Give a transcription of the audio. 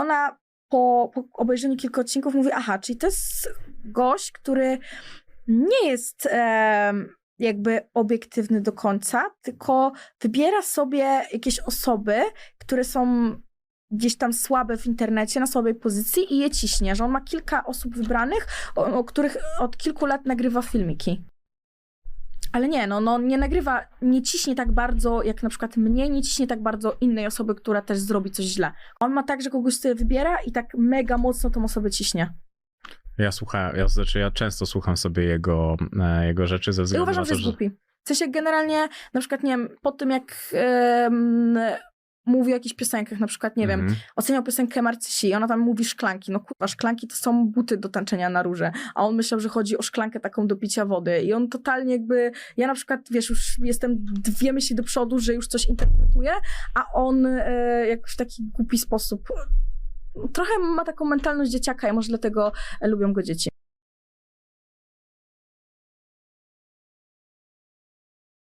ona po, po obejrzeniu kilku odcinków mówi, aha, czyli to jest gość, który nie jest em, jakby obiektywny do końca, tylko wybiera sobie jakieś osoby, które są gdzieś tam słabe w internecie, na słabej pozycji i je ciśnie, że on ma kilka osób wybranych, o, o których od kilku lat nagrywa filmiki. Ale nie, no, no nie nagrywa, nie ciśnie tak bardzo, jak na przykład mnie, nie ciśnie tak bardzo innej osoby, która też zrobi coś źle. On ma tak, że kogoś sobie wybiera i tak mega mocno tą osobę ciśnie. Ja słuchałem, ja, znaczy ja często słucham sobie jego, e, jego rzeczy ze względu uważam, na że to, jest że... głupi. W sensie generalnie, na przykład, nie wiem, po tym jak em, mówi o jakichś piosenkach, na przykład, nie wiem, Mhm. oceniał piosenkę Marcysi i ona tam mówi szklanki. No kurwa, szklanki to są buty do tańczenia na róże, a on myślał, że chodzi o szklankę taką do picia wody i on totalnie jakby, ja na przykład, wiesz, już jestem dwie myśli do przodu, że już coś interpretuję, a on e, jak w taki głupi sposób trochę ma taką mentalność dzieciaka i może dlatego lubią go dzieci.